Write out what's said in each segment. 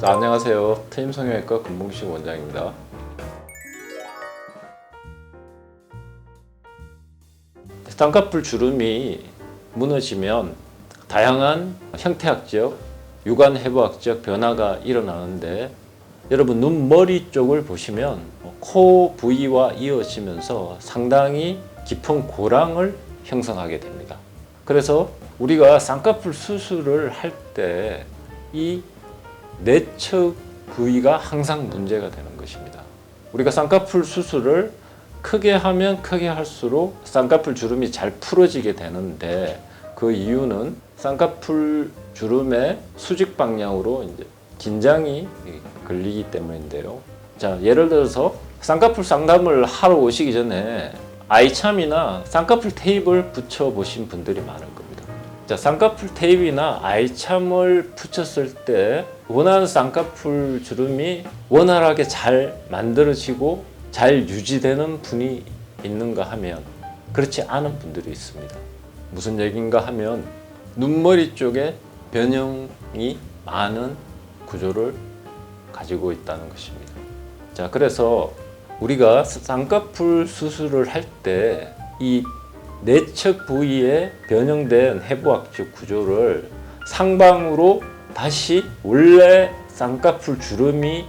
자, 안녕하세요. 트임 성형외과 금봉식 원장입니다. 쌍꺼풀 주름이 무너지면 다양한 형태학적, 유관 해부학적 변화가 일어나는데 여러분 눈 머리 쪽을 보시면 코 부위와 이어지면서 상당히 깊은 고랑을 형성하게 됩니다. 그래서 우리가 쌍꺼풀 수술을 할 때 이 내측 부위가 항상 문제가 되는 것입니다. 우리가 쌍꺼풀 수술을 크게 하면 크게 할수록 쌍꺼풀 주름이 잘 풀어지게 되는데 그 이유는 쌍꺼풀 주름의 수직 방향으로 이제 긴장이 걸리기 때문인데요. 자, 예를 들어서 쌍꺼풀 상담을 하러 오시기 전에 아이참이나 쌍꺼풀 테이프를 붙여 보신 분들이 많을 겁니다. 자, 쌍꺼풀 테이프나 아이참을 붙였을 때 원하는 쌍꺼풀 주름이 원활하게 잘 만들어지고 잘 유지되는 분이 있는가 하면 그렇지 않은 분들이 있습니다. 무슨 얘기인가 하면 눈머리 쪽에 변형이 많은 구조를 가지고 있다는 것입니다. 자, 그래서 우리가 쌍꺼풀 수술을 할 때이 내측 부위에 변형된 해부학적 구조를 상방으로 다시 원래 쌍꺼풀 주름이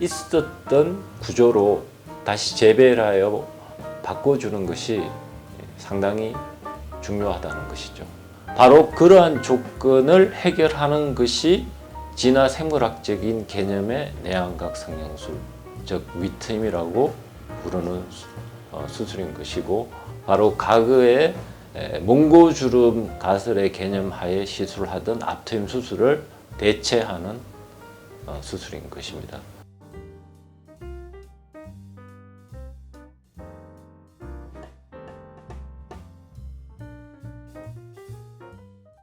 있었던 구조로 다시 재배하여 바꿔주는 것이 상당히 중요하다는 것이죠. 바로 그러한 조건을 해결하는 것이 진화 생물학적인 개념의 내안각 성형술, 즉 위트임이라고 부르는 수- 어, 수술인 것이고 바로 에, 몽고주름 가설의 개념 하에 시술하던 앞트임 수술을 대체하는 어, 수술인 것입니다.